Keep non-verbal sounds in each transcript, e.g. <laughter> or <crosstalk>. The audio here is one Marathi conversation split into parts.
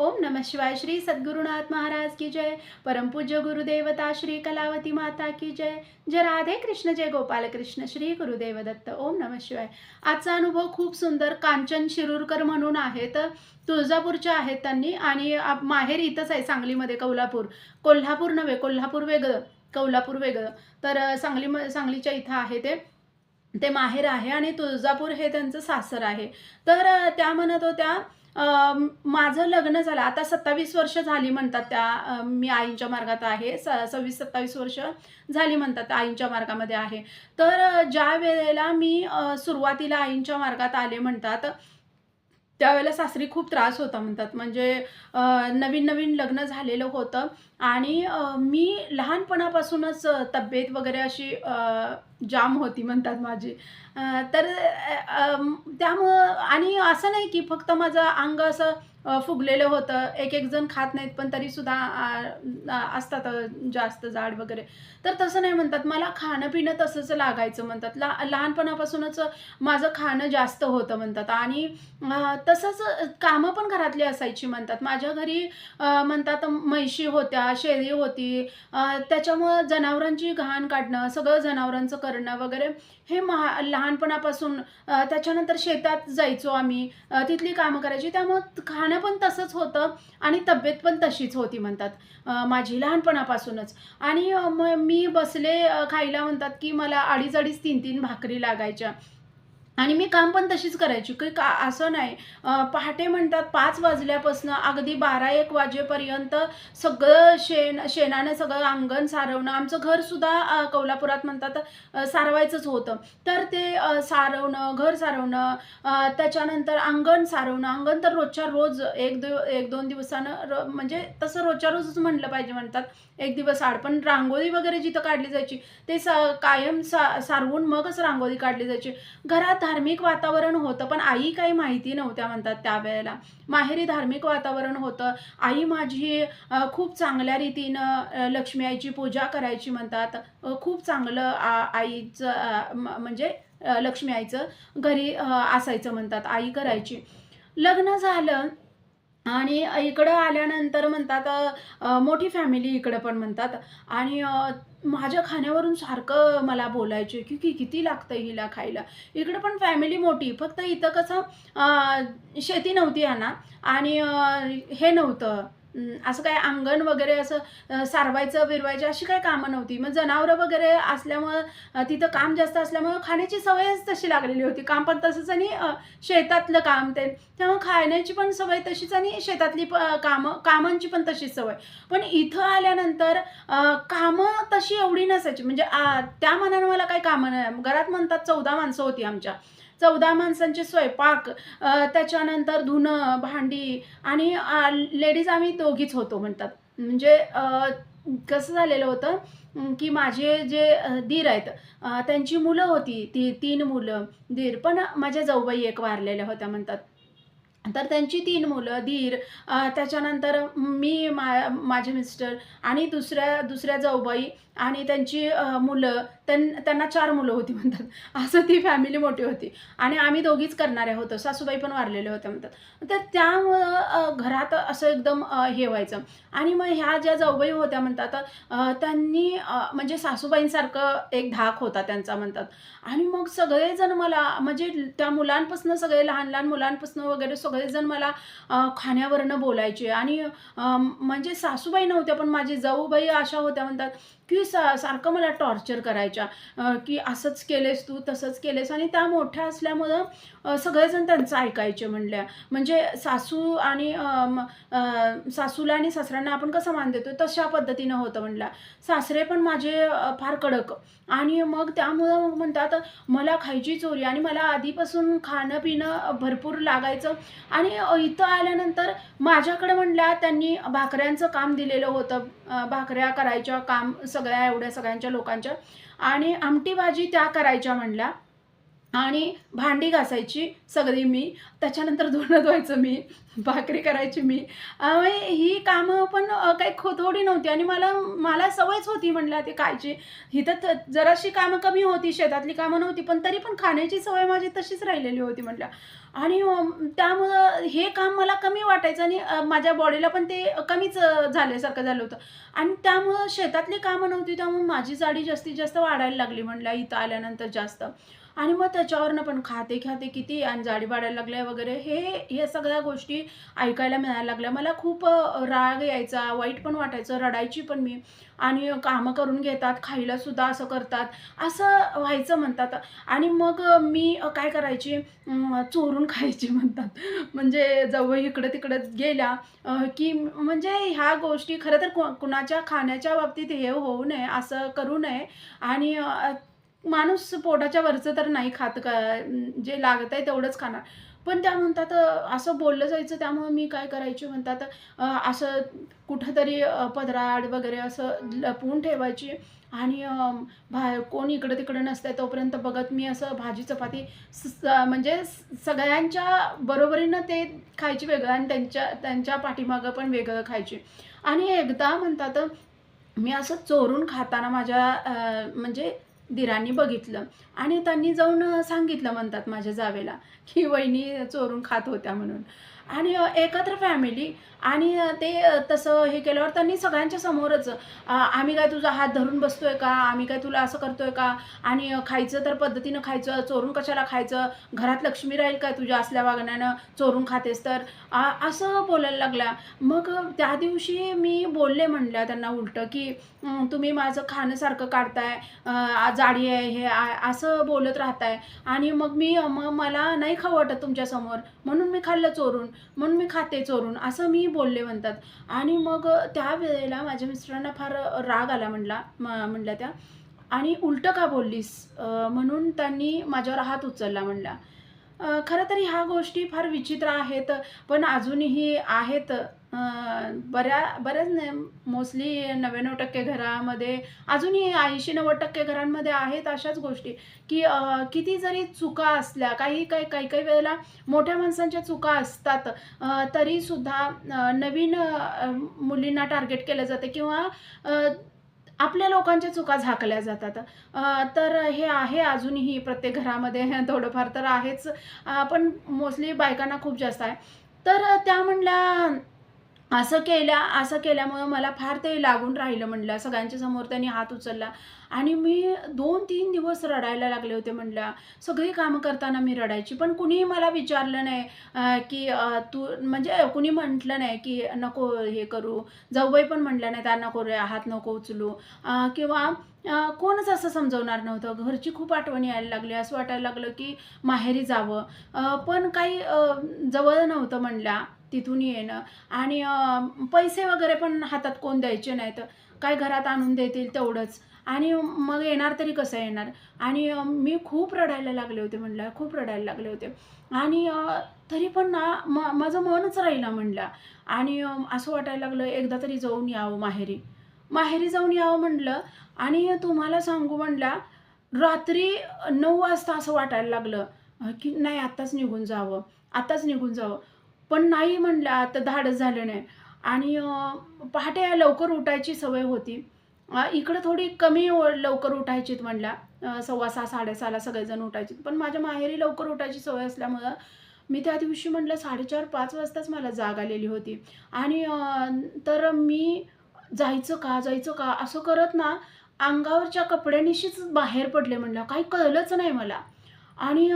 ओम नमः शिवाय श्री सद्गुरुनाथ महाराज की जय। परमपूज्य गुरुदेवता श्री कलावती माता की जय। जय राधे कृष्ण जय गोपाल कृष्ण श्री गुरुदेव दत्त ओम नमः शिवाय। आजचा अनुभव खूप सुंदर कांचन शिरूरकर म्हणून आहेत तुळजापूरच्या आहेत त्यांनी आणि माहेर इथंच आहे सांगलीमध्ये कोल्हापूर कोल्हापूर नव्हे कोल्हापूर वेगळं कोल्हापूर वेगळं. तर सांगली म- सांगलीच्या इथं आहे ते. ते माहेर आहे आणि तुळजापूर हे त्यांचं सासर आहे. तर त्या म्हणत होत्या माझं लग्न झालं. आता सत्तावीस वर्ष झाली म्हणतात त्या मी आईंच्या मार्गात आहे. स सव्वीस सत्तावीस वर्ष झाली म्हणतात आईंच्या मार्गामध्ये आहे. तर ज्या वेळेला मी सुरुवातीला आईंच्या मार्गात आले म्हणतात त्यावेळेला सासरी खूप त्रास होता म्हणतात. म्हणजे नवीन नवीन लग्न झालेलं होतं. आणि मी लहानपणापासूनच तब्येत वगैरे अशी जाम होती म्हणतात माझी. तर त्यामुळं आणि असं नाही की फक्त माझं अंग असं फुगलेलं होतं. एक एक जण खात नाहीत पण तरीसुद्धा असतात जास्त जाड वगैरे. तर तसं नाही म्हणतात. मला खाणं पिणं तसंच लागायचं म्हणतात. ला लहानपणापासूनच माझं खाणं जास्त होतं म्हणतात. आणि तसंच कामं पण घरातली असायची म्हणतात. माझ्या घरी म्हणतात म्हैशी होत्या शेळी होती. त्याच्यामुळं जनावरांची घाण काढणं सगळं जनावरांचं करणं वगैरे हे महा लहानपणापासून त्याच्यानंतर शेतात जायचो आम्ही. तिथली कामं करायची. त्यामुळं खाणं पण तसंच होतं आणि तब्येत पण तशीच होती म्हणतात. माझी लहानपणापासूनच. आणि मग मी बसले खायला म्हणतात की मला अडीच अडीच तीन तीन भाकरी लागायच्या. आणि मी काम पण तशीच करायची. की का असं नाही पहाटे म्हणतात पाच वाजल्यापासून अगदी बारा एक वाजेपर्यंत सगळं शेण शेणानं सगळं अंगण सारवणं आमचं घरसुद्धा कोल्हापुरात म्हणतात सारवायचंच होतं. तर ते सारवणं घर सारवणं त्याच्यानंतर अंगण सारवणं अंगण तर रोजच्या रोज एक दिव एक दोन दिवसानं र म्हणजे तसं रोजच्या रोजच म्हटलं पाहिजे म्हणतात. एक दिवस आड. पण रांगोळी वगैरे जिथं काढली जायची ते स कायम सा सारवून मगच रांगोळी काढली जायची. घरात धार्मिक वातावरण होतं पण आई काही माहिती नव्हत्या म्हणतात त्यावेळेला. माहेरी धार्मिक वातावरण होतं. आई माझी खूप चांगल्या रीतीनं लक्ष्मी आईची पूजा करायची म्हणतात. खूप चांगलं आ आईचं म्हणजे लक्ष्मी आईचं घरी असायचं म्हणतात आई करायची. लग्न झालं आणि इकडं आल्यानंतर म्हणतात मोठी फॅमिली इकडं पण म्हणतात. आणि माझ्या खाण्यावरून सारखं मला बोलायचे की की किती लागतं हिला खायला? इकडं पण फॅमिली मोठी फक्त इथं कसं शेती नव्हती यांना आणि हे नव्हतं. असं काय अंगण वगैरे असं सारवायचं बिरवायचं अशी काही कामं नव्हती. मग जनावरं वगैरे असल्यामुळं तिथं काम जास्त असल्यामुळं खाण्याची सवयच तशी लागलेली होती. काम पण तसंच आणि शेतातलं काम ते. त्यामुळे खाण्याची पण सवय तशीच आणि शेतातली प कामं कामांची पण तशीच सवय. पण इथं आल्यानंतर कामं तशी एवढी नसायची. म्हणजे आ, त्या मनानं मला काही कामं नाही. घरात म्हणतात चौदा माणसं होती आमच्या. चौदा माणसांचे स्वयंपाक त्याच्यानंतर धुणं भांडी आणि लेडीज आम्ही दोघीच होतो म्हणतात. म्हणजे कसं झालेलं होतं की माझे जे दीर आहेत त्यांची मुलं होती ती तीन मुलं दीर पण माझ्या जाऊबाई एक वारलेल्या होत्या म्हणतात. तर त्यांची तीन मुलं धीर त्याच्यानंतर मी मा माझे मिस्टर आणि दुसऱ्या दुसऱ्या जाऊबाई आणि त्यांची मुलं त्यां त्यांना चार मुलं होती म्हणतात. असं ती फॅमिली मोठी होती. आणि आम्ही दोघीच करणाऱ्या होतो सासूबाई पण वारलेल्या होत्या म्हणतात. तर त्यामुळं घरात असं एकदम हे व्हायचं. आणि मग ह्या ज्या जाऊबाई होत्या म्हणतात त्यांनी म्हणजे सासूबाईंसारखं एक धाक होता त्यांचा म्हणतात. आणि मग सगळेजण मला म्हणजे त्या मुलांपासून सगळे लहान लहान मुलांपासून वगैरे सगळेजण मला खाण्यावरनं बोलायचे. आणि म्हणजे सासूबाई नव्हत्या पण माझी जाऊबाई अशा होत्या म्हणतात की सा सारखं मला टॉर्चर करायचे करायच्या की असंच केलेस तू तसंच केलेस. आणि त्या मोठ्या असल्यामुळं सगळेजण त्यांचं ऐकायचे म्हणल्या. म्हणजे सासू आणि सासूला आणि सासऱ्यांना आपण कसं मान देतो तशा पद्धतीनं होतं म्हणल्या. सासरे पण माझे फार कडक. आणि मग त्यामुळं म्हणतात मला खायची चोरी. आणि मला आधीपासून खाणं पिणं भरपूर लागायचं. आणि इथं आल्यानंतर माझ्याकडे म्हणल्या त्यांनी भाकऱ्यांचं काम दिलेलं होतं. भाकऱ्या करायच्या काम सगळ्या एवढ्या सगळ्यांच्या लोकांच्या. आणि आमटी भाजी त्या करायच्या म्हणल्या. आणि भांडी घासायची सगळी मी. त्याच्यानंतर धुणं धुवायचं मी. भाकरी करायची मी. ही कामं पण काही खो थोडी नव्हती आणि मला मला सवयच होती म्हणलं ते खायची. इथं तर जराशी कामं कमी होती शेतातली कामं नव्हती पण तरी पण खाण्याची सवय माझी तशीच राहिलेली होती म्हटलं आणि त्यामुळं हे काम मला कमी वाटायचं आणि माझ्या बॉडीला पण ते कमीच झाल्यासारखं झालं होतं. आणि त्यामुळं शेतातली कामं नव्हती त्यामुळे माझी जाडी जास्तीत जास्त वाढायला लागली म्हणलं इथं आल्यानंतर जास्त. आणि मग त्याच्यावरनं पण खाते खाते किती आणि जाडी वाढायला लागल्या वगैरे हे हे सगळ्या गोष्टी ऐकायला मिळायला लागल्या. मला खूप राग यायचा वाईट पण वाटायचं रडायची पण मी. आणि कामं करून घेतात खायला सुद्धा असं करतात. असं व्हायचं म्हणतात. आणि मग मी काय करायची? चोरून खायची <laughs> म्हणतात. म्हणजे जवळ इकडं तिकडं गेल्या की म्हणजे ह्या गोष्टी खरं तर कुणाच्या खाण्याच्या बाबतीत हे होऊ नये असं करू नये. आणि माणूस पोटाच्या वरचं तर नाही खात का? जे लागत आहे तेवढंच खाणार. पण त्या म्हणतात असं बोललं जायचं त्यामुळे मी काय करायची म्हणतात असं कुठंतरी पदराड वगैरे असं लपवून ठेवायची. आणि भा कोण इकडं तिकडं नसतंय तोपर्यंत बघत मी असं भाजी चपाती स म्हणजे सगळ्यांच्या बरोबरीनं ते खायची वेगळं आणि त्यांच्या त्यांच्या पाठीमागं पण वेगळं खायची. आणि एकदा म्हणतात मी असं चोरून खाताना माझ्या म्हणजे दिरांनी बघितलं. आणि त्यांनी जाऊन सांगितलं म्हणतात माझ्या जावेला की वहिनी चोरून खात होत्या म्हणून. आणि एकत्र फॅमिली आणि ते तसं हे केल्यावर त्यांनी सगळ्यांच्या समोरच आम्ही काय तुझा हात धरून बसतोय का? आम्ही काय तुला असं करतोय का? आणि खायचं तर पद्धतीनं खायचं चोरून कशाला खायचं? घरात लक्ष्मी राहील का तुझ्या असल्या वागण्यानं? चोरून खातेस तर? असं बोलायला लागल्या मग त्या दिवशी मी बोलले म्हणल्या त्यांना उलटं की तुम्ही माझं खाणंसारखं काढताय जाडी आहे हे आ- असं बोलत राहताय. आणि मग मी मग मला नाही खावं वाटत तुमच्यासमोर म्हणून मी खाल्लं चोरून. म्हणून मी खाते चोरून असं मी बोलले म्हणतात. आणि मग त्या वेळेला माझ्या मिस्टरांना फार राग आला म्हणला म्हणल्या त्या आणि उलटं का बोललीस? म्हणून त्यांनी माझ्यावर हात उचलला म्हणला. खरं तरी ह्या गोष्टी फार विचित्र आहेत पण अजूनही आहेत. बऱ्या बऱ्याच नाही मोस्टली नव्याण्णव टक्के घरामध्ये अजूनही ऐंशी नव्वद टक्के घरांमध्ये आहेत अशाच गोष्टी की किती जरी चुका असल्या काही काही काही काही वेळेला मोठ्या माणसांच्या चुका असतात तरीसुद्धा नवीन मुलींना टार्गेट केलं जातं किंवा आपल्या लोकांच्या चुका झाकल्या जातात. तर हे आहे अजूनही प्रत्येक घरामध्ये <laughs> थोडंफार तर आहेच पण मोस्टली बायकांना खूप जास्त आहे. तर त्या म्हणल्या असं केल्या असं केल्यामुळं मला फार ते लागून राहिलं म्हणलं. सगळ्यांच्या समोर त्यांनी हात उचलला. आणि मी दोन तीन दिवस रडायला लागले होते म्हणल्या सगळी कामं करताना मी रडायची. पण कुणीही मला विचारलं नाही की तू म्हणजे कुणी म्हटलं नाही की नको हे करू. जाऊबाई पण म्हटल्या नाही त्यांना नको रे हात नको उचलू. किंवा कोणच असं समजवणार नव्हतं. घरची खूप आठवणी यायला लागली. असं वाटायला लागलं की माहेरी जावं. पण काही जवळ नव्हतं म्हणल्या. तिथून येणं. आणि पैसे वगैरे पण हातात कोण द्यायचे नाहीत काय घरात आणून देतील तेवढंच. आणि मग येणार तरी कसं येणार? आणि मी खूप रडायला लागले होते म्हणलं खूप रडायला लागले होते. आणि तरी पण ना म माझं मनच राहिलं म्हणलं. आणि असं वाटायला लागलं एकदा तरी जाऊन यावं माहेरी. माहेरी जाऊन यावं म्हणलं. आणि तुम्हाला सांगू म्हणला रात्री नऊ वाजता असं वाटायला लागलं की नाही आत्ताच निघून जावं. आत्ताच निघून जावं. पण नाही म्हणलं आता धाडस झालं नाही. आणि पहाटे लवकर उठायची सवय होती. इकडं थोडी कमी लवकर उठायचीत म्हणल्या सव्वा सहा साडेसहाला सगळेजण उठायचे पण माझ्या माहेरी लवकर उठायची सवय असल्यामुळं मी त्या दिवशी म्हटलं साडेचार पाच वाजताच मला जाग आलेली होती. आणि तर मी जायचं का जायचं का असं करत ना अंगावरच्या कपड्यानिशीच बाहेर पडले म्हणलं. काही कळलंच नाही मला. आणि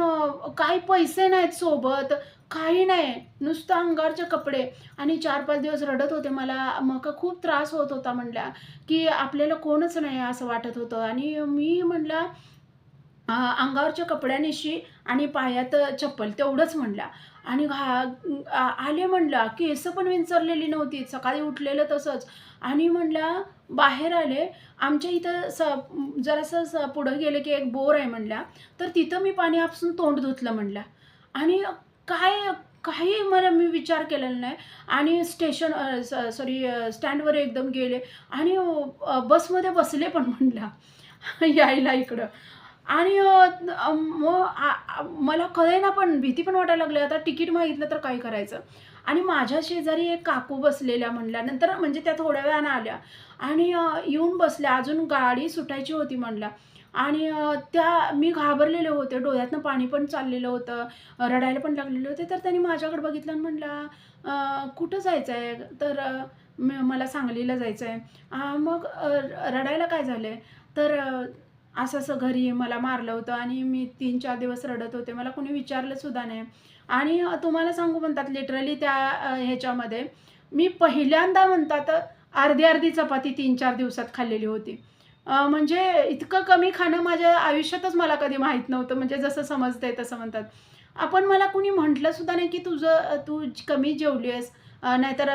काही पैसे नाहीत सोबत काही नाही. नुसतं अंगावरचे कपडे. आणि चार पाच दिवस रडत होते मला. मग खूप त्रास होत होता म्हणल्या की आपल्याला कोणच नाही असं वाटत होतं. आणि मी म्हणला अंगावरच्या कपड्यानिशी आणि पायात चप्पल तेवढंच म्हणल्या. आणि घा आले म्हणलं केस पण विंचरलेली नव्हती. सकाळी उठलेलं तसंच. आणि म्हणला बाहेर आले आमच्या इथं स जरासं स पुढं गेले की एक बोर आहे म्हणल्या. तर तिथं मी पाणी आपसून तोंड धुतलं म्हणल्या. आणि काय काही मला मी विचार केलेला नाही. आणि स्टेशन सॉरी स्टँडवर एकदम गेले. आणि बसमध्ये बसले पण म्हणल्या. <laughs> यायला इकडं. आणि मग मला कळेना पण भीती पण वाटायला लागली. आता तिकीट मागितलं तर काय करायचं? आणि माझ्या शेजारी एक काकू बसलेल्या म्हणल्या. नंतर म्हणजे त्या थोड्या वेळानं आल्या. आणि येऊन बसल्या अजून गाडी सुटायची होती म्हणल्या आणि त्या मी घाबरलेले होते. डोळ्यातनं पाणी पण चाललेलं होतं. रडायला पण लागलेले होते. तर त्यांनी माझ्याकडे बघितलं आणि म्हणला कुठं जायचं आहे तर मला सांगलीला जायचं आहे मग रडायला काय झालं आहे तर असं असं घरी मला मारलं होतं आणि मी तीन चार दिवस रडत होते. मला कोणी विचारलंसुद्धा नाही. आणि तुम्हाला सांगू म्हणतात लिटरली त्या ह्याच्यामध्ये मी पहिल्यांदा म्हणतात अर्धी अर्धी चपाती तीन चार दिवसात खाल्लेली होती. म्हणजे इतकं कमी खाणं माझ्या आयुष्यातच मला कधी माहीत नव्हतं. म्हणजे जसं समजतंय तसं म्हणतात. आपण मला कुणी म्हटलं सुद्धा नाही की तुझं तू कमी जेवली आहेस. नाहीतर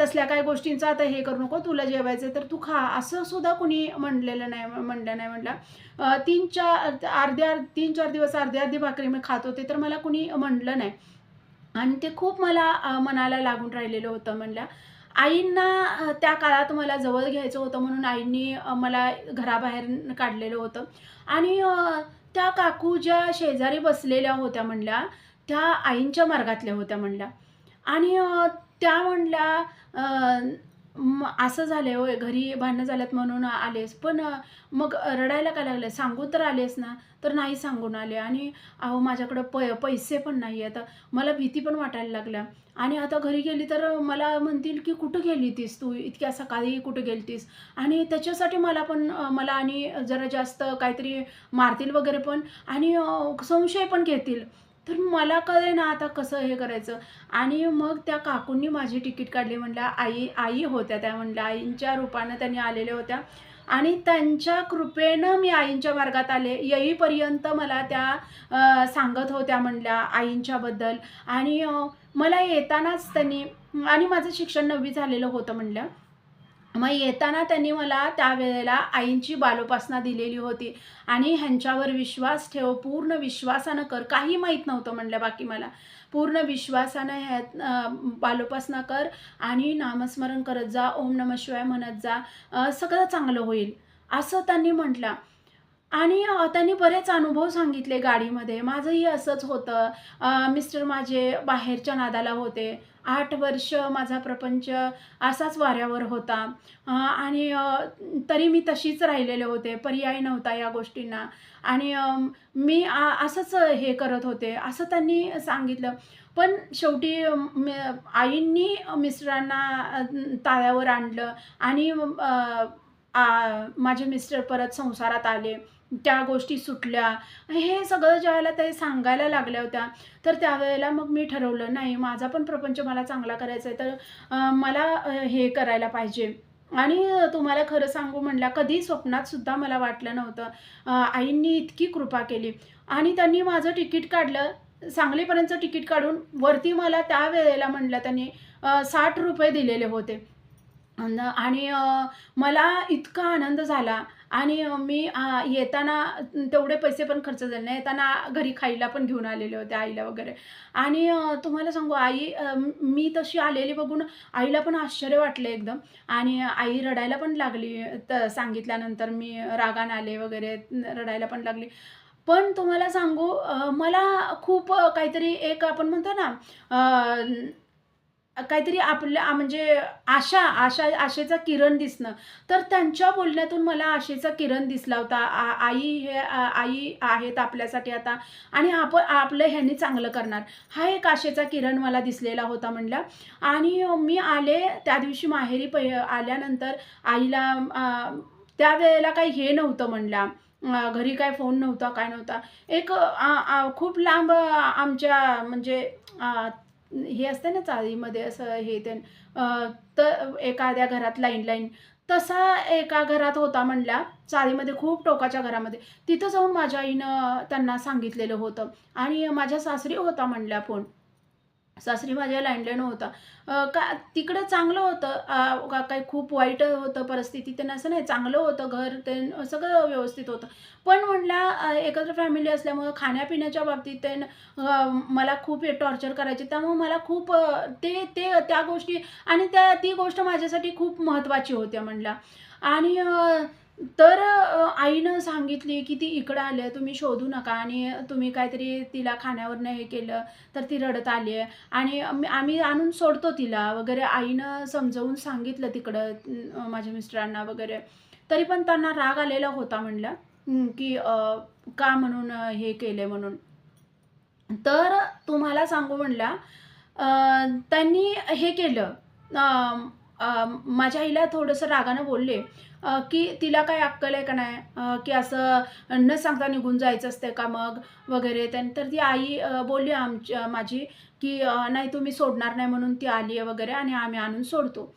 तसल्या काही गोष्टींचं आता हे करू नको तुला जेवायचं तर तू खा. असं सुद्धा कुणी म्हणलेलं नाही म्हणलं नाही म्हणलं तीन चार अर्ध्या तीन चार दिवस अर्धी अर्धी भाकरी मी खात होते तर मला कुणी म्हणलं नाही. आणि ते खूप मला मनाला लागून राहिलेलं होतं म्हणल्या आईंना त्या काळात मला जवळ घ्यायचं होतं म्हणून आईंनी मला घराबाहेर काढलेलं होतं. आणि त्या काकू ज्या शेजारी बसलेल्या होत्या म्हणल्या त्या आईंच्या मार्गातल्या होत्या म्हणल्या. आणि त्या म्हणल्या मग म असं झालंय होय घरी भांडणं झाल्यात म्हणून आलेस. पण मग रडायला काय लागलं सांगू तर आलेस ना तर नाही सांगून आले. आणि अहो माझ्याकडं प पैसे पण नाही आता मला भीती पण वाटायला लागल्या. आणि आता घरी गेली तर मला म्हणतील की कुठं गेली तीस तू? इतक्या सकाळी कुठं गेलतीस? आणि त्याच्यासाठी मला पण मला आणि जरा जास्त काहीतरी मारतील वगैरे पण. आणि संशय पण घेतील. तर मला कळे ना आता कसं हे करायचं. आणि मग त्या काकूंनी माझी तिकीट काढली म्हणल्या आई आई होत्या त्या म्हणल्या. आईंच्या रूपानं त्यांनी आलेल्या होत्या. आणि त्यांच्या कृपेनं मी आईंच्या मार्गात आले. येईपर्यंत मला त्या सांगत होत्या म्हणल्या आईंच्याबद्दल. आणि मला येतानाच त्यांनी आणि माझं शिक्षण नववी झालेलं होतं म्हणलं मग येताना त्यांनी मला त्यावेळेला आईंची बालोपासना दिलेली होती. आणि ह्यांच्यावर विश्वास ठेव पूर्ण विश्वासानं कर. काही माहीत नव्हतं म्हणलं बाकी मला. पूर्ण विश्वासानं ह्या बालोपासना कर आणि नामस्मरण करत जा ओम नम शिवाय म्हणत जा सगळं चांगलं होईल. असं त्यांनी म्हटलं. आणि त्यांनी बरेच अनुभव सांगितले गाडीमध्ये. माझंही असंच होतं. मिस्टर माझे बाहेरच्या नादाला होते. आठ वर्ष माझा प्रपंच असाच वाऱ्यावर होता. आणि तरी मी तशीच राहिलेले होते. पर्याय नव्हता या गोष्टींना. आणि मी आ असंच हे करत होते. असं त्यांनी सांगितलं. पण शेवटी आईंनी मिस्टरांना ताळ्यावर आणलं. आणि माझे मिस्टर परत संसारात आले. त्या गोष्टी सुटल्या. हे सगळं ज्यावेळेला ते सांगायला लागल्या होत्या तर त्यावेळेला मग मी ठरवलं नाही माझा पण प्रपंच मला चांगला करायचा आहे तर मला हे करायला पाहिजे. आणि तुम्हाला खरं सांगू म्हणला कधी स्वप्नात सुद्धा मला वाटलं नव्हतं. आईंनी इतकी कृपा केली. आणि त्यांनी माझं तिकीट काढलं सांगलीपर्यंतचं तिकीट काढून वरती मला त्या वेळेला म्हणलं त्यांनी साठ रुपये दिलेले होते. आणि मला इतका आनंद झाला. आणि मी येताना तेवढे पैसे पण खर्च झाले नाही. येताना घरी खायला पण घेऊन आलेले होते आईला वगैरे. आणि तुम्हाला सांगू आई मी तशी आलेली बघून आईला पण आश्चर्य वाटले एकदम. आणि आई रडायला पण लागली. त सांगितल्यानंतर मी रागान आले वगैरे रडायला पण लागली. पण तुम्हाला सांगू मला खूप काहीतरी एक आपण म्हणतो ना काहीतरी आपल्या म्हणजे आशा आशा आशेचा किरण दिसणं. तर त्यांच्या बोलण्यातून मला आशेचा किरण दिसला होता. आ आई हे आई आहेत आपल्यासाठी आता आणि आपण आपलं ह्यांनी चांगलं करणार. हा एक आशेचा किरण मला दिसलेला होता म्हणला. आणि मी आले त्या दिवशी माहेरी पै आल्यानंतर आईला त्यावेळेला काही हे नव्हतं म्हणला. घरी काय फोन नव्हता काय नव्हता. एक खूप लांब आमच्या म्हणजे हे असते ना चाळीमध्ये असं हे ते तर एखाद्या घरात लाईन लाईन तसा एका घरात होता म्हणल्या चाळीमध्ये खूप टोकाच्या घरामध्ये तिथं जाऊन माझ्या आईनं त्यांना सांगितलेलं होतं. आणि माझ्या सासरी होता म्हणल्या फोन. सासरी माझ्या लँडलाईन होता. का तिकडं चांगलं होतं. का काही खूप वाईट होतं परिस्थिती त्यांना असं नाही चांगलं होतं घर ते सगळं व्यवस्थित होतं. पण म्हटलं एकत्र फॅमिली असल्यामुळं खाण्यापिण्याच्या बाबतीत ते मला खूप टॉर्चर करायचे. त्यामुळे मला खूप ते ते त्या गोष्टी आणि त्या ती गोष्ट माझ्यासाठी खूप महत्त्वाची होत्या म्हटलं आणि तर आईनं सांगितली की ती इकडं आली आहे तुम्ही शोधू नका आणि तुम्ही काहीतरी तिला खाण्यावरनं हे केलं तर ती रडत आली आहे. आणि आम्ही आणून सोडतो तिला वगैरे. आईनं समजवून सांगितलं तिकडं माझ्या मिस्टरांना वगैरे. तरी पण त्यांना राग आलेला होता म्हणलं की का म्हणून हे केले म्हणून. तर तुम्हाला सांगू म्हणला त्यांनी हे केलं माझ्या आईला थोडंसं रागानं बोलले की तिला काय अक्कल आहे का नाही? की असं न सांगता निघून जायचं असतं का मग? वगैरे. त्यानंतर ती आई बोलली आमच्या माझी की नाही तुम्ही सोडणार नाही म्हणून ती आली आहे वगैरे आणि आम्ही आणून सोडतो.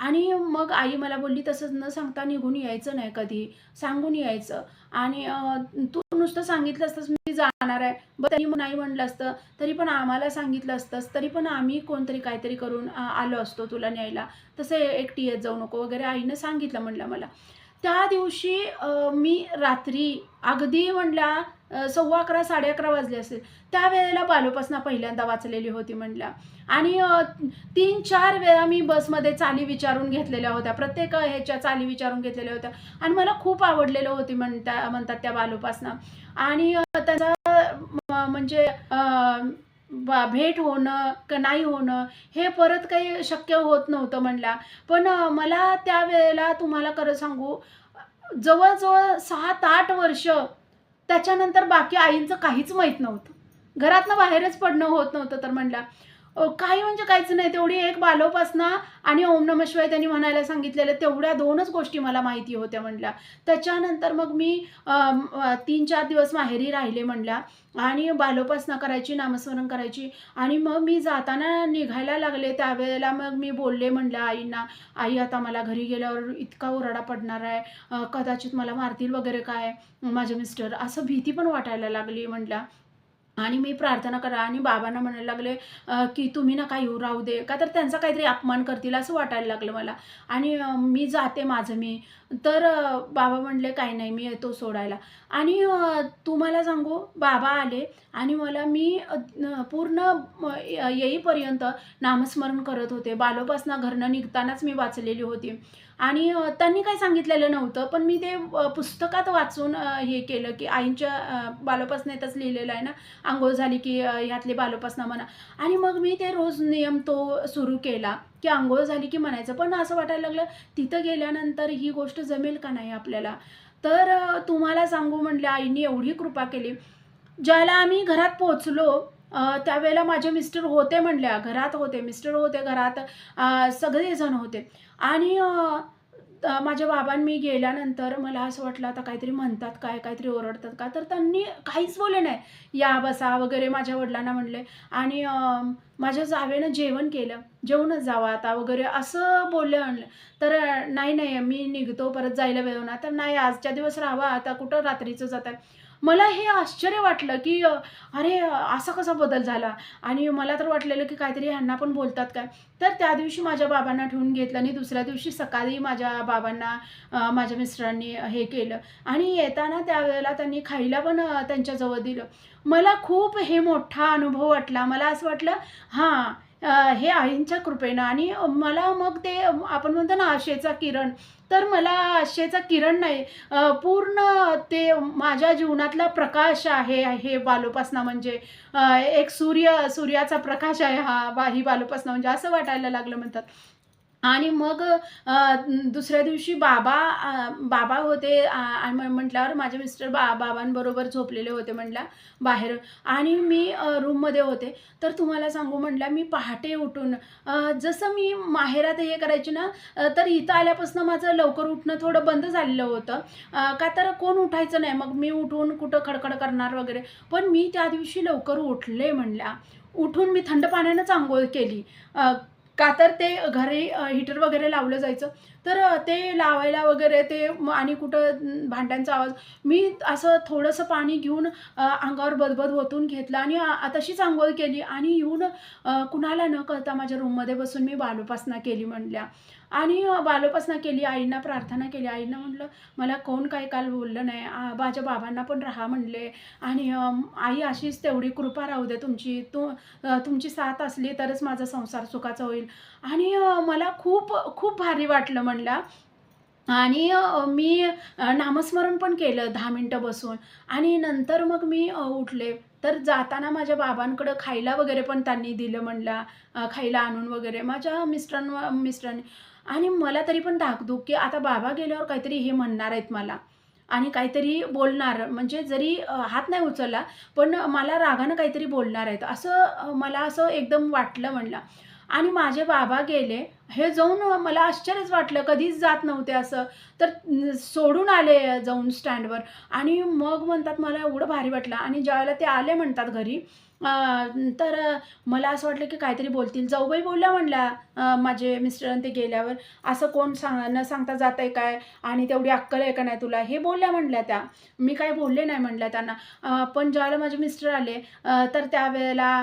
आणि मग आई मला बोलली तसंच न सांगता निघून यायचं नाही कधी. सांगून यायचं. आणि तू नुसतं सांगितलं असतंस मी जाणार आहे. बरं तरी नाही म्हणलं असतं. तरी पण आम्हाला सांगितलं असतंस. तरी पण आम्ही कोणतरी काहीतरी करून आलो असतो तुला न्यायला. तसं एकटी येत जाऊ नको वगैरे आईनं सांगितलं म्हणलं मला. त्या दिवशी मी रात्री अगदी म्हणल्या सव्वा अकरा साडे अकरा वाजले असेल त्यावेळेला बालोपासना पहिल्यांदा वाचलेली होती म्हणल्या आणि तीन चार वेळा मी बसमध्ये चाली विचारून घेतलेल्या होत्या. प्रत्येक ह्याच्या चाली विचारून घेतलेल्या होत्या. आणि मला खूप आवडलेलं होती म्हणता म्हणतात त्या बालोपासना. आणि त्याचा म्हणजे बा- भेट होणं का नाही होणं हे परत काही शक्य होत नव्हतं म्हणला पण मला त्यावेळेला तुम्हाला खरं सांगू जवळजवळ सात आठ वर्ष त्याच्यानंतर बाकी आईंचं काहीच माहीत नव्हतं. घरातनं बाहेरच पडणं होत नव्हतं तर म्हणल्या काही म्हणजे काहीच नाही. तेवढी एक बालोपासना आणि ओम नम शिवाय त्यांनी म्हणायला सांगितलेलं तेवढ्या दोनच गोष्टी मला माहिती होत्या म्हणल्या. त्याच्यानंतर मग मी तीन चार दिवस माहेरी राहिले म्हणल्या. आणि बालोपासना करायची नामस्मरण करायची. आणि मग मी जाताना निघायला लागले. त्यावेळेला मग मी बोलले म्हणल्या आईंना आई आता मला घरी गेल्यावर इतका ओरडा पडणार आहे. कदाचित मला मारतील वगैरे काय? माझे मिस्टर असं भीती पण वाटायला लागली म्हटल्या आणि मी प्रार्थना करा आणि बाबांना म्हणायला लागले की तुम्ही नका येऊ राहू दे. का तर त्यांचा काहीतरी अपमान करतील असं वाटायला लागलं मला. आणि मी जाते माझं मी. तर बाबा म्हणले काही नाही मी येतो सोडायला. आणि तुम्हाला सांगू बाबा आले. आणि मला मी पूर्ण येईपर्यंत नामस्मरण करत होते. बालोपासनं घरनं निघतानाच मी वाचलेली होती. आणि त्यांनी काही सांगितलेलं नव्हतं पण मी ते पुस्तकात वाचून हे केलं की आईंच्या अ, बालोपासनेतच लिहिलेलं आहे ना आंघोळ झाली की अ, ह्यातली बालोपासना म्हणा. आणि मग मी ते रोज नियम तो सुरू केला की आंघोळ झाली की म्हणायचं. पण असं वाटायला लागलं तिथं गेल्यानंतर ही गोष्ट जमेल का नाही आपल्याला? तर तुम्हाला सांगू म्हटलं आईने एवढी कृपा केली. ज्याला आम्ही घरात पोचलो त्यावेळेला माझे मिस्टर होते म्हणल्या घरात होते मिस्टर होते घरात सगळेजण होते. आणि माझ्या बाबांनी मी गेल्यानंतर मला असं वाटलं आता काहीतरी म्हणतात काय काहीतरी ओरडतात का? तर त्यांनी काहीच बोलले नाही. या बसा वगैरे माझ्या वडिलांना म्हणले. आणि माझ्या जावेनं जेवण केलं. जेवणच जावं आता वगैरे असं बोलले म्हणलं. तर नाही नाही मी निघतो परत जायला वेळ होणार. तर नाही आजच्या दिवस राहावा. आता कुठं रात्रीचं जात आहे मला हे आश्चर्य वाटलं की अरे असा कसा बदल झाला? आणि मला तर वाटलेलं की काहीतरी ह्यांना पण बोलतात काय? तर त्या दिवशी माझ्या बाबांना ठेवून घेतलं आणि दुसऱ्या दिवशी सकाळी माझ्या बाबांना माझ्या मिस्टरांनी हे केलं. आणि येताना त्यावेळेला त्यांनी खायला पण त्यांच्याजवळ दिलं. मला खूप हे मोठा अनुभव वाटला. मला असं वाटलं हां हे आईंच्या कृपेनं. आणि मला मग ते आपण म्हणतो ना आशेचा किरण तर मला आशेचा किरण नाही. पूर्ण ते माझ्या जीवनातला प्रकाश आहे हे बालोपासना म्हणजे एक सूर्य सूर्याचा प्रकाश आहे हा बा ही बालोपासना म्हणजे असं वाटायला लागलं म्हणतात. आणि मग दुसऱ्या दिवशी बाबा बाबा होते म्हटल्यावर माझे मिस्टर बा बाबांबरोबर झोपलेले होते म्हटल्या बाहेर. आणि मी रूममध्ये होते. तर तुम्हाला सांगू म्हटलं मी पहाटे उठून जसं मी माहेरात हे करायची ना तर इथं आल्यापासून माझं लवकर उठणं थोडं बंद झालेलं होतं. का तर कोण उठायचं नाही. मग मी उठून कुठं खडखड करणार वगैरे. पण मी त्या दिवशी लवकर उठले म्हणल्या उठून मी थंड पाण्यानंच आंघोळ केली. का तर ते घरी हीटर वगैरे लावलं जायचं. तर ते लावायला वगैरे ते आणि कुठं भांड्यांचा आवाज. मी असं थोडंसं पाणी घेऊन अंगावर बदबद ओतून घेतलं आणि तशीच आंघोळ केली आणि येऊन कुणाला न कळता माझ्या रूममध्ये बसून मी बालोपासना केली म्हणल्या. आणि बालोपासना केली आईंना प्रार्थना केली. आईंना म्हटलं मला कोण काय काल बोललं नाही. माझ्या बाबांना पण राहा म्हणले. आणि आई अशीच तेवढी कृपा राहू दे तुमची. तू तुमची साथ असली तरच माझा संसार सुखाचा होईल. आणि मला खूप खूप भारी वाटलं म्हणला. आणि मी नामस्मरण पण केलं दहा मिनटं बसून. आणि नंतर मग मी उठले. तर जाताना माझ्या बाबांकडं खायला वगैरे पण त्यांनी दिलं म्हणला. खायला आणून वगैरे. माझ्या मिस्टरां मिस्टरांनी आणि मला तरी पण धाकधूक की आता बाबा गेल्यावर काहीतरी हे म्हणणार आहेत मला. आणि काहीतरी बोलणार म्हणजे जरी हात नाही उचलला पण मला रागानं काहीतरी बोलणार आहेत. असं मला असं एकदम वाटलं म्हणलं. आणि माझे बाबा गेले हे जाऊन मला आश्चर्यच वाटलं कधीच जात नव्हते असं. तर सोडून आले जाऊन स्टँडवर आणि मग म्हणतात मला एवढं भारी वाटलं. आणि ज्यावेळेला ते आले म्हणतात घरी तर मला असं वाटलं की काहीतरी बोलतील. जाऊबाई बोलल्या म्हणल्या माझे मिस्टर ते गेल्यावर. असं कोण सांग न सांगता जात आहे काय? आणि तेवढी अक्कल आहे का नाही तुला? हे बोलल्या म्हणल्या त्या. मी काही बोलले नाही म्हणल्या त्यांना. पण ज्यावेळेला माझे मिस्टर आले तर त्यावेळेला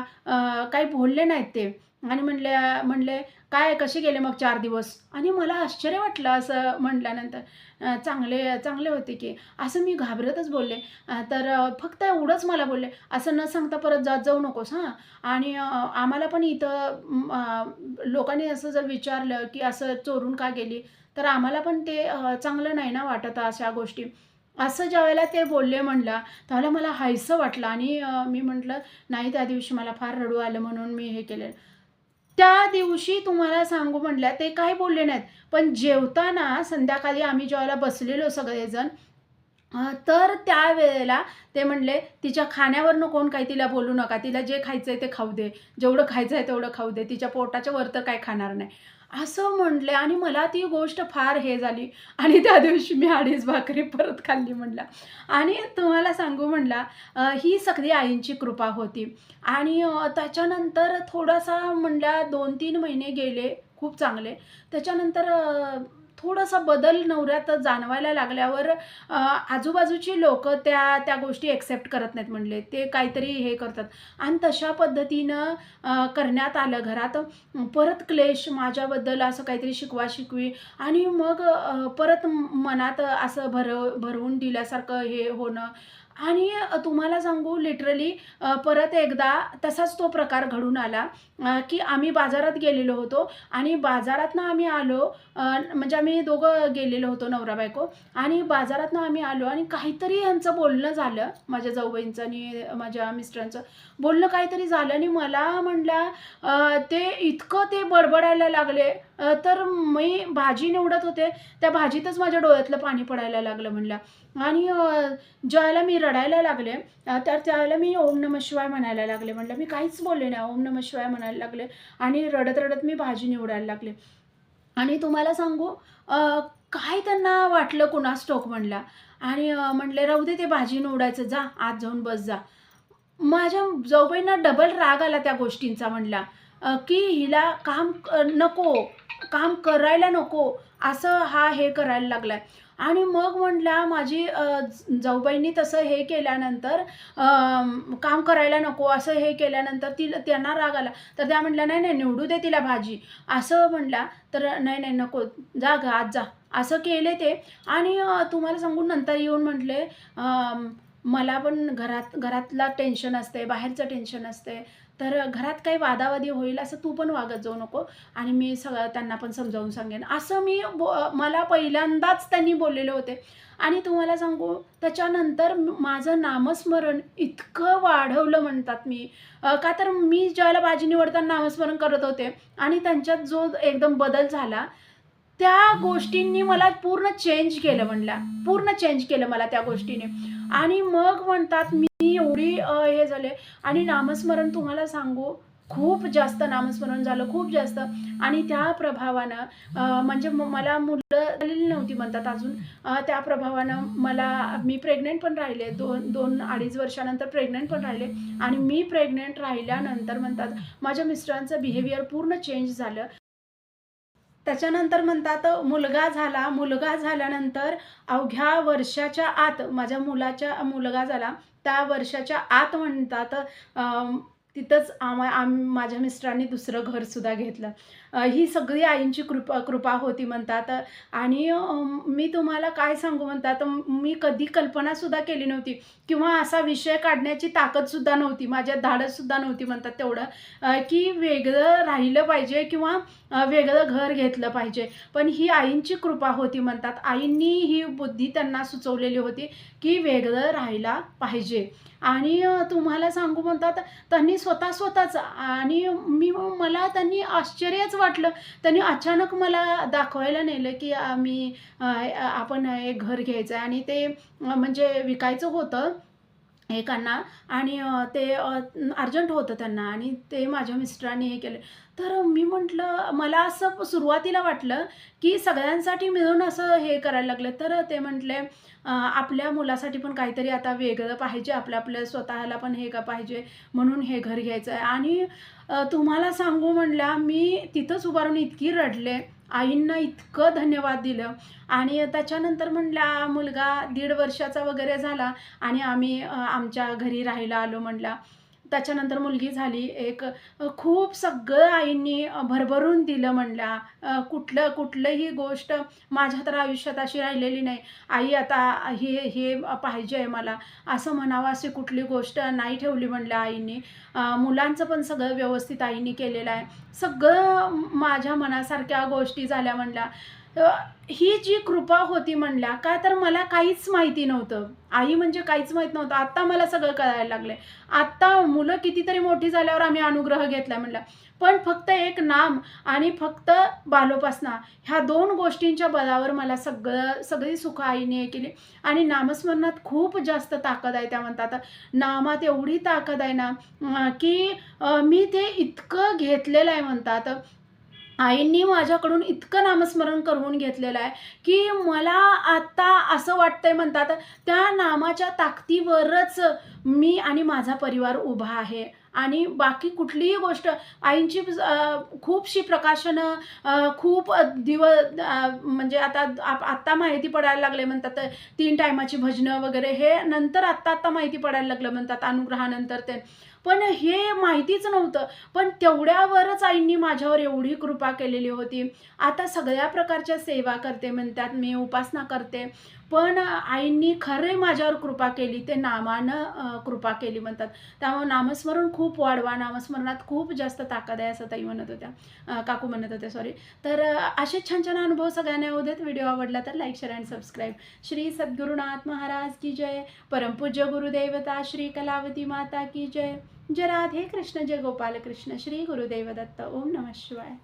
काही बोलले नाहीत ते. आणि म्हणले म्हणले काय कसे गेले मग चार दिवस? आणि मला आश्चर्य वाटलं असं म्हटल्यानंतर चांगले चांगले होते की. असं मी घाबरतच बोलले. तर फक्त एवढंच मला बोलले. असं न सांगता परत जात जाऊ नकोस हां. आणि आम्हाला पण इथं लोकांनी असं जर विचारलं की असं चोरून का गेली तर आम्हाला पण ते चांगलं नाही ना वाटत अशा गोष्टी. असं ज्यावेळेला ते बोलले म्हणलं त्यावेळेला मला हायसं वाटलं. आणि मी म्हटलं नाही त्या दिवशी मला फार रडू आलं म्हणून मी हे केलं त्या दिवशी तुम्हाला सांगू म्हटलं ते काही बोलले नाहीत. पण जेवताना संध्याकाळी आम्ही ज्यावेळेला बसलेलो सगळेजण. तर त्यावेळेला ते म्हणले तिच्या खाण्यावरनं कोण काही तिला बोलू नका. तिला जे खायचं आहे ते खाऊ दे. जेवढं खायचं आहे तेवढं खाऊ दे. तिच्या पोटाच्या वर तर काय खाणार नाही. असं म्हटलं आणि मला ती गोष्ट फार हे झाली. आणि त्या दिवशी मी अडीच भाकरी परत खाल्ली म्हटला आणि तुम्हाला सांगू म्हटला ही सगळी आईंची कृपा होती. आणि त्याच्यानंतर थोडासा म्हणल्या दोन तीन महिने गेले खूप चांगले. त्याच्यानंतर थोडासा बदल नवऱ्यात जाणवायला लागल्यावर आजूबाजूची लोक त्या त्या गोष्टी एक्सेप्ट करत नाहीत म्हणले. ते काहीतरी हे करतात. आणि तशा पद्धतीनं करण्यात आलं घरात. परत क्लेश माझ्याबद्दल असं काहीतरी शिकवा शिकवी. आणि मग परत मनात असं भरव भरवून दिल्यासारखं हे होणं. आणि तुम्हाला सांगू लिटरली परत एकदा तसाच तो प्रकार घडून आला की आम्ही बाजारात गेलेलो होतो आणि बाजारातनं आम्ही आलो म्हणजे आम्ही दोघं गेलेलो होतो नवरा बायको आणि बाजारातनं आम्ही आलो आणि काहीतरी यांचं बोलणं झालं माझ्या जाऊबाईंचं आणि माझ्या मिस्टरांचं बोलणं काहीतरी झालं आणि मला म्हणला ते इतकं ते बडबडायला लागले तर मी भाजी निवडत होते. त्या भाजीतच माझ्या डोळ्यातलं पाणी पडायला लागलं म्हणलं. आणि ज्यावेळेला मी रडायला लागले तर त्यावेळेला मी ओम नम शिवाय म्हणायला लागले. म्हणलं मी काहीच बोलले नाही. ओम नम शिवाय म्हणायला लागले. आणि रडत रडत मी भाजी निवडायला लागले. आणि तुम्हाला सांगू काय त्यांना वाटलं कुणा स्टोक म्हणला? आणि म्हणले राहू दे ते भाजी निवडायचं. जा आत जाऊन बस जा. माझ्या जाऊबाईंना डबल राग आला त्या गोष्टींचा म्हणला. की हिला काम नको काम करायला नको असं हा हे करायला लागलाय. आणि मग म्हटला माझी जाऊबाईंनी तसं हे केल्यानंतर काम करायला नको असं हे केल्यानंतर तिला त्यांना राग आला. तर त्या म्हटल्या नाही नाही निवडू दे तिला भाजी. असं म्हटला तर नाही नाही नको जा ग आज जा. असं केले ते. आणि तुम्हाला सांगून नंतर येऊन म्हटले मला पण घरात घरातला टेन्शन असते बाहेरचं टेन्शन असते तर घरात काही वादावादी होईल असं तू पण वागत जाऊ नको. आणि मी सगळं त्यांना पण समजावून सांगेन. असं मी बो मला पहिल्यांदाच त्यांनी बोललेले होते. आणि तुम्हाला सांगू त्याच्यानंतर माझं नामस्मरण इतकं वाढवलं म्हणतात मी. का तर मी ज्यावेळेला भाजी निवडताना नामस्मरण करत होते आणि त्यांच्यात जो एकदम बदल झाला त्या गोष्टींनी मला पूर्ण चेंज केलं म्हणल्या पूर्ण चेंज केलं मला त्या गोष्टीने. आणि मग म्हणतात मी एवढी हे झाले. आणि नामस्मरण तुम्हाला सांगू खूप जास्त नामस्मरण झालं खूप जास्त. आणि त्या प्रभावानं म्हणजे मला मुलं झालेली नव्हती म्हणतात अजून. त्या प्रभावानं मला मी प्रेग्नेंट पण राहिले. दोन दोन अडीच वर्षानंतर प्रेग्नेंट पण राहिले. आणि मी प्रेग्नेंट राहिल्यानंतर म्हणतात माझ्या मिस्टरांचं बिहेवियर पूर्ण चेंज झालं. त्याच्यानंतर म्हणतात मुलगा झाला मुलगा झाल्यानंतर अवघ्या वर्षाच्या आत माझ्या मुलाच्या मुलगा झाला त्या वर्षाच्या आत म्हणतात तिथंच आम्हा आम माझ्या मिस्टरांनी दुसरं घरसुद्धा घेतलं. ही सगळी आईंची कृपा कृपा होती म्हणतात. आणि मी तुम्हाला काय सांगू म्हणतात मी कधी कल्पनासुद्धा केली नव्हती. किंवा असा विषय काढण्याची ताकदसुद्धा नव्हती. माझ्या धाडससुद्धा नव्हती म्हणतात तेवढं. की वेगळं राहिलं पाहिजे किंवा वेगळं घर घेतलं पाहिजे. पण ही आईंची कृपा होती म्हणतात. आईंनी ही बुद्धी त्यांना सुचवलेली होती की वेगळं राहायला पाहिजे. आणि तुम्हाला सांगू म्हणतात त्यांनी स्वतः स्वतःच आणि मी मला त्यांनी आश्चर्यच वाटलं. त्यांनी अचानक मला दाखवायला नेलं की आम्ही आपण एक घर घ्यायचं आहे आणि ते म्हणजे विकायचं होतं एकांना आणि ते अर्जंट होतं त्यांना आणि ते माझ्या मिस्टरांनी हे केलं. तर मी म्हटलं मला असं सुरुवातीला वाटलं की सगळ्यांसाठी मिळून असं हे करायला लागलं. तर ते म्हटले आपल्या मुलासाठी पण काहीतरी आता वेगळं पाहिजे आपल्या आपल्या स्वतःला पण हे का पाहिजे म्हणून हे घर घ्यायचं आहे. आणि तुम्हाला सांगू म्हणल्या मी तिथंच उभारून इतकी रडले. आईंना इतकं धन्यवाद दिलं. आणि त्याच्यानंतर म्हणल्या मुलगा दीड वर्षाचा वगैरे झाला आणि आम्ही आमच्या घरी राहायला आलो म्हणला त्याच्यानंतर मुलगी झाली. एक खूप सगळं आईंनी भरभरून दिलं म्हणल्या. कुठलं कुठलंही गोष्ट माझ्या तर आयुष्यात अशी राहिलेली नाही. आई आता हे हे पाहिजे आहे मला. असं म्हणावं अशी कुठली गोष्ट नाही ठेवली म्हणल्या आईंनी. मुलांचं पण सगळं व्यवस्थित आईंनी केलेलं आहे. सगळं माझ्या मनासारख्या गोष्टी झाल्या म्हणल्या. ही जी कृपा होती म्हणल्या काय तर मला काहीच माहिती नव्हतं. आई म्हणजे काहीच माहीत नव्हतं. आत्ता मला सगळं कळायला लागले आत्ता मुलं कितीतरी मोठी झाल्यावर आम्ही अनुग्रह घेतला म्हणला. पण फक्त एक नाम आणि फक्त बालोपासना ह्या दोन गोष्टींच्या बळावर मला सगळं सगळी सुख आईने हे केली. आणि नामस्मरणात खूप जास्त ताकद आहे त्या म्हणतात. नामात एवढी ताकद आहे ना की मी ते इतकं घेतलेलं आहे म्हणतात. आईंनी माझ्याकडून इतकं नामस्मरण करून घेतलेलं आहे की मला आता असं वाटतंय म्हणतात त्या नामाच्या ताकदीवरच मी आणि माझा परिवार उभा आहे. आणि बाकी कुठलीही गोष्ट आईंची खूपशी प्रकाशनं खूप दिव म्हणजे आता आत्ता माहिती पडायला लागले म्हणतात तीन टायमाची भजनं वगैरे हे नंतर आत्ता आत्ता माहिती पडायला लागलं म्हणतात अनुग्रहानंतर ते. पण हे माहितीच नव्हतं. पण तेवढ्यावरच आईंनी माझ्यावर एवढी कृपा केलेली होती. आता सगळ्या प्रकारच्या सेवा करते म्हणतात मी उपासना करते. पण आईंनी खरे माझ्यावर कृपा केली ते नामानं कृपा केली म्हणतात. त्यामुळे नामस्मरण खूप वाढवा नामस्मरणात खूप जास्त ताकद आहे असं ताई म्हणत होत्या. काकू म्हणत होत्या सॉरी तर असे छान छान अनुभव सगळ्यांना येऊ देत. व्हिडिओ आवडला तर like share and subscribe Shri Sadgurunath Maharaj की जय. परमपूज्य गुरुदेवता श्री कलावती माता की जय. जय राधे कृष्ण जय गोपाल कृष्ण श्री गुरुदेव दत्त ओम नमः शिवाय.